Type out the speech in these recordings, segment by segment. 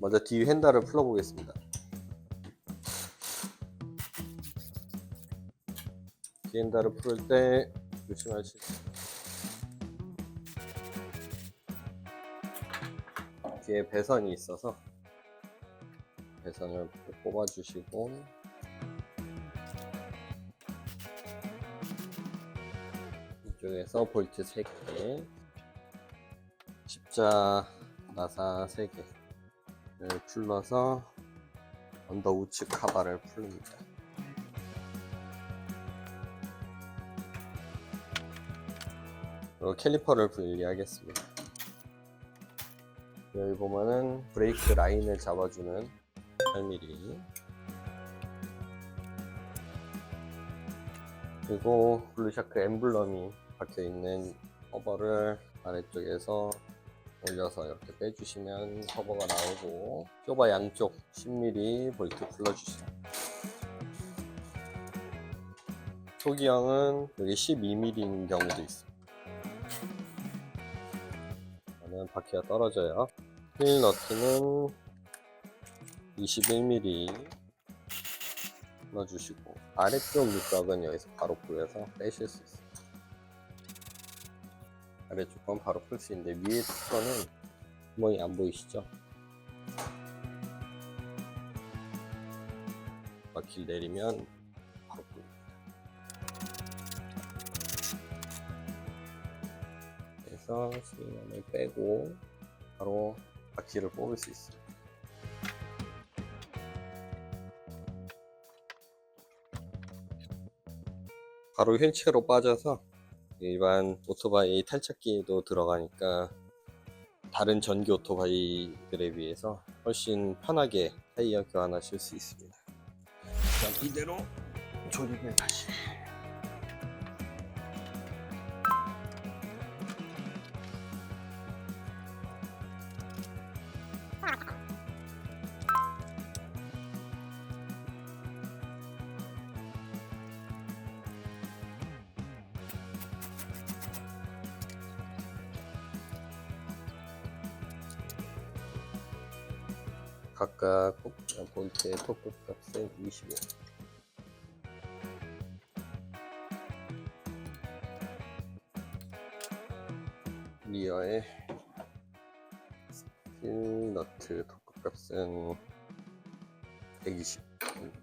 먼저 뒤 핸들을 풀어보겠습니다. 뒤 핸들을 풀을 때 조심하시. 뒤에 배선이 있어서 배선을 뽑아주시고 이쪽에서 볼트 3개 십자 나사 3개를 풀러서 언더 우측 카바를 풀립니다. 그리고 캘리퍼를 분리하겠습니다. 여기 보면은 브레이크 라인을 잡아주는 8mm 그리고 블루샤크 엠블럼이 박혀있는 커버를 아래쪽에서 올려서 이렇게 빼주시면 커버가 나오고 쇼바 양쪽 10mm 볼트 풀러주시죠. 초기형은 여기 12mm인 경우도 있습니다. 그러면 바퀴가 떨어져요. 휠 너트는 21mm 넣어주시고 아래쪽 밑각은 여기서 바로 풀어서 빼실 수 있어요 아래쪽 건 바로 풀 수 있는데 위에 거는 구멍이 안 보이시죠? 바퀴를 내리면 바로 풀립니다 그래서 스윙을 빼고 바로 바퀴를 뽑을 수 있어요 바로 휠체로 빠져서 일반 오토바이 탈착기도 들어가니까 다른 전기 오토바이들에 비해서 훨씬 편하게 타이어 교환하실 수 있습니다. 자, 이대로 조립을 다시. 각각 본트의 토크 값은 25. 리어의 스틸 너트 토크 값은 120입니다.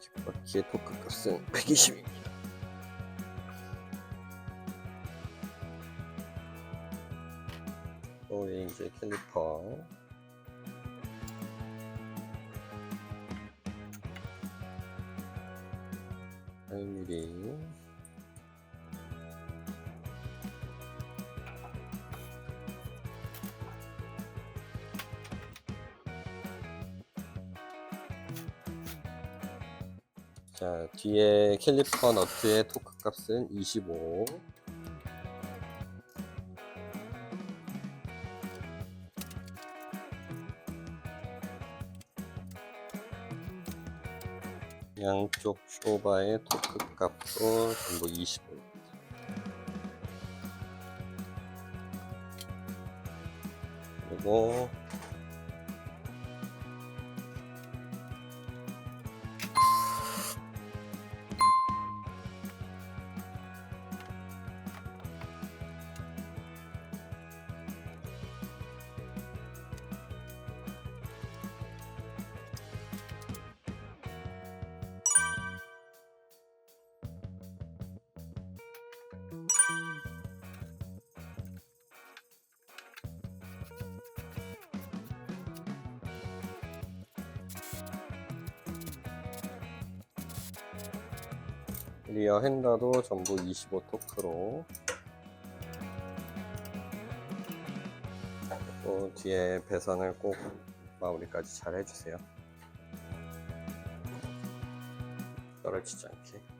뒷바퀴의 토크 값은 120입니다. 또 이제 캘리퍼. 알미리 자 뒤에 캘리퍼 너트의 토크 값은 25 양쪽 쇼바의 토크 값도 전부 25입니다. 그리고 리어 핸더도 전부 25 토크로 또 뒤에 배선을 꼭 마무리까지 잘 해주세요. 떨어지지 않게.